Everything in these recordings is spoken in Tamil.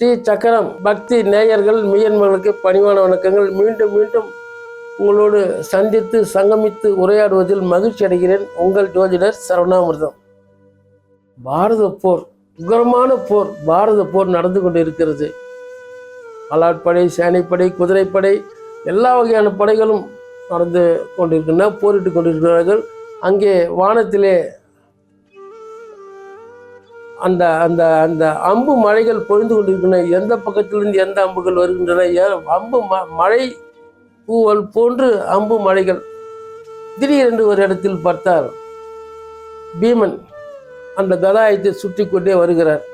ஸ்ரீ சக்கரம் பக்தி நேயர்கள் மெய்யன்பர்களுக்கு பணிவான வணக்கங்கள். மீண்டும் மீண்டும் உங்களோடு சந்தித்து சங்கமித்து உரையாடுவதில் மகிழ்ச்சி அடைகிறேன் உங்கள் ஜோதிடர் சரவணாமிர்தம். பாரத போர் உகரமான போர் பாரத போர் நடந்து கொண்டு இருக்கிறது அலாட்படை சேனைப்படை குதிரைப்படை எல்லா வகையான படைகளும் நடந்து கொண்டிருக்கின்றன போரிட்டு கொண்டிருக்கிறார்கள். அங்கே வானத்திலே அந்த அந்த அந்த அம்பு மழைகள் பொழிந்து கொண்டிருக்கின்றன. எந்த பக்கத்திலிருந்து எந்த அம்புகள் வருகின்றன? ஏ- அம்பு ம மழை பூவல் போன்று அம்பு மழைகள் திடீரென்று ஒரு இடத்தில் பார்த்தார் பீமன் அந்த கதாயத்தை சுற்றி கொண்டே வருகிறார்.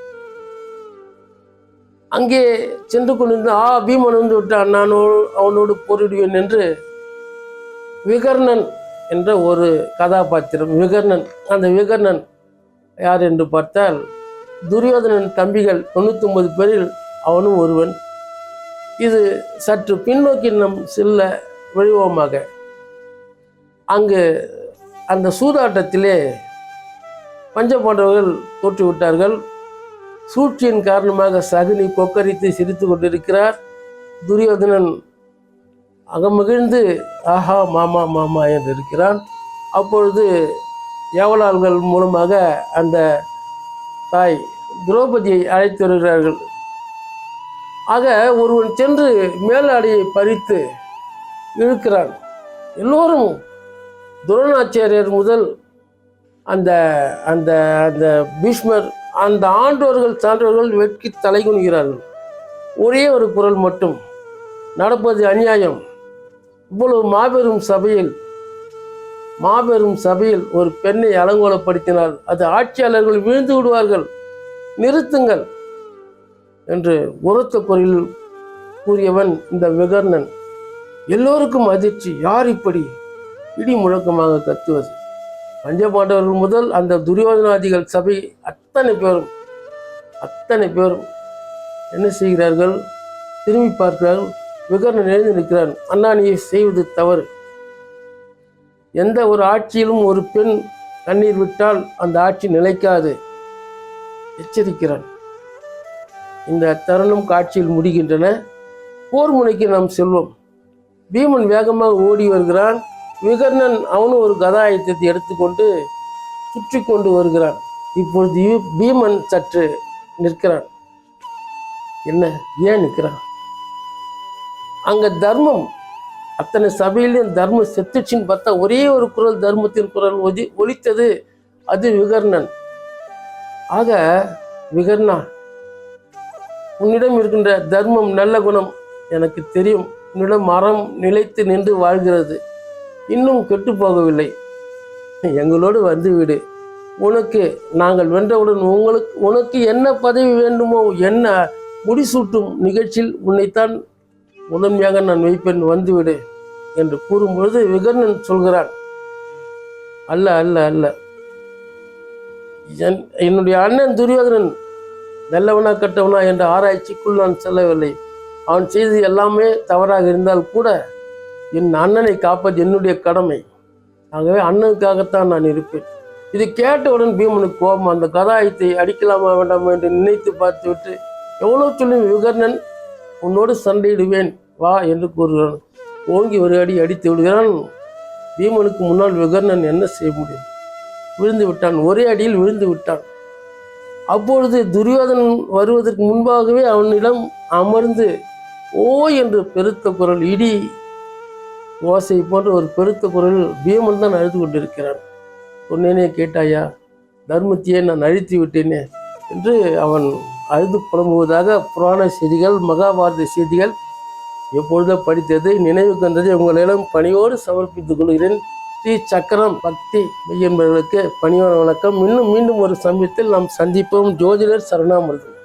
அங்கே சென்று கொண்டிருந்த ஆ பீமன் வந்து விட்டான். நான் அவனோடு போரிடுவேன் என்று விகர்ணன் என்ற ஒரு கதாபாத்திரம் விகர்ணன் அந்த விகர்ணன் யார் என்று பார்த்தால் துரியோதனன் தம்பிகள் தொண்ணூத்தொன்பது பேரில் அவனும் ஒருவன். இது சற்று பின்னோக்கி நம் செல்ல வழிவோமாக அங்கு அந்த சூதாட்டத்திலே பஞ்சபாண்டவர்கள் தோற்றுவிட்டார்கள். சூழ்ச்சியின் காரணமாக சகுனி கொக்கரித்து சிரித்து கொண்டிருக்கிறார். துரியோதனன் அகமகிழ்ந்து ஆஹா மாமா மாமா என்று இருக்கிறான். அப்பொழுது ஏவலாள்கள் மூலமாக அந்த தாய் திரௌபதியை அழைத்து வருகிறார்கள். ஆக ஒருவன் சென்று மேலாடையை பறித்து இழுக்கிறான். எல்லோரும் துரோணாச்சாரியர் முதல் அந்த அந்த அந்த பீஷ்மர் அந்த ஆண்டோர்கள் சான்றோர்கள் வெட்கி தலைகுனிகிறார்கள் ஒரே ஒரு குரல் மட்டும் நடப்பது அநியாயம். இவ்வளவு மாபெரும் சபையில் மாபெரும் சபையில் ஒரு பெண்ணை அலங்கோலப்படுத்தினால் அது ஆட்சியாளர்கள் விழுந்து விடுவார்கள். நிறுத்துங்கள் என்று உரத்த குரலில் கூறியவன் இந்த விகர்ணன். எல்லோருக்கும் அதிர்ச்சி. யார் இப்படி? இடி முழக்கமாக கத்துவது. பஞ்சபாண்டவர்கள் முதல் அந்த துரியோதனாதிகள் சபை அத்தனை பேரும் அத்தனை பேரும் என்ன செய்கிறார்கள்? திரும்பி பார்க்கிறார்கள். விகர்ணன் எழுந்து நிற்கிறான். அண்ணா நீ செய்வது தவறு. எந்த ஒரு ஆட்சியிலும் ஒரு பெண் கண்ணீர் விட்டால் அந்த ஆட்சி நிலைக்காது. எச்சரிக்கிறான். இந்த தருணம் காட்சியில் முடிகின்றன. போர் முனைக்கு நாம் செல்வோம். பீமன் வேகமாக ஓடி வருகிறான். விகர்ணன் அவனும் ஒரு கதாயத்தை எடுத்துக்கொண்டு சுற்றி கொண்டு வருகிறான். இப்பொழுது பீமன் சற்று நிற்கிறான். என்ன? ஏன் நிற்கிறான்? அங்கே தர்மம் அத்தனை சபையிலும் தர்மம் செத்துச்சின்னு பார்த்தா ஒரே ஒரு குரல் தர்மத்தின் குரல் ஒதி ஒலித்தது அது விகர்ணன். ஆக விகர்ணா உன்னிடம் இருக்கின்ற தர்மம் நல்ல குணம் எனக்கு தெரியும். உன்னிடம் மரம் நிலைத்து நின்று வாழ்கிறது. இன்னும் கெட்டு போகவில்லை. எங்களோடு வந்துவிடு உனக்கு நாங்கள் வென்றவுடன் உங்களுக்கு உனக்கு என்ன பதவி வேண்டுமோ என்ன முடிசூட்டும் நிகழ்ச்சியில் உன்னைத்தான் முதன்மையாக நான் வைப்பெண் வந்துவிடு என்று கூறும்பொழுது விகர்ணன் சொல்கிறான் அல்ல அல்ல அல்ல. என் என்னுடைய அண்ணன் துரியோதனன் நல்லவனா கட்டவனா என்ற ஆராய்ச்சிக்குள் நான் செல்லவில்லை. அவன் செய்தது எல்லாமே தவறாக இருந்தால் கூட என் அண்ணனை காப்பது என்னுடைய கடமை. ஆகவே அண்ணனுக்காகத்தான் நான் இருப்பேன். இது கேட்டவுடன் பீமனுக்கு கோபம் அந்த கதாயத்தை அடிக்கலாமா வேண்டாமா? என்று நினைத்து பார்த்துவிட்டு எவ்வளோ சொல்லும் விகர்ணன் உன்னோடு சண்டையிடுவேன் வா என்று கூறுகிறான். ஓங்கி ஒரு அடி அடித்து விடுகிறான். பீமனுக்கு முன்னால் விகர்ணன் என்ன செய்ய முடியும்? விழுந்து விட்டான். ஒரே அடியில் விழுந்து விட்டான். அப்பொழுது துரியோதனன் வருவதற்கு முன்பாகவே அவனிடம் அமர்ந்து ஓ என்று பெருத்த குரல் இடி ஓசை போன்ற ஒரு பெருத்த குரலில் பீமன் தான் அழுது கொண்டிருக்கிறான். சொன்னேனே கேட்டாயா தர்மத்தையே நான் அழித்து விட்டேனே என்று அவன் அழுது புலம்புவதாக புராண செய்திகள் மகாபாரத செய்திகள் எப்பொழுதோ படித்தது. நினைவுக்கு வந்ததை உங்களிடம் பணியோடு சமர்ப்பித்துக் கொள்கிறேன். ஸ்ரீ சக்கரம் பக்தி மெய்யன்பர்களுக்கு பணியான வணக்கம். இன்னும் மீண்டும் ஒரு சமயத்தில் நாம் சந்திப்போம். ஜோதிடர் சரணாமிர்தம்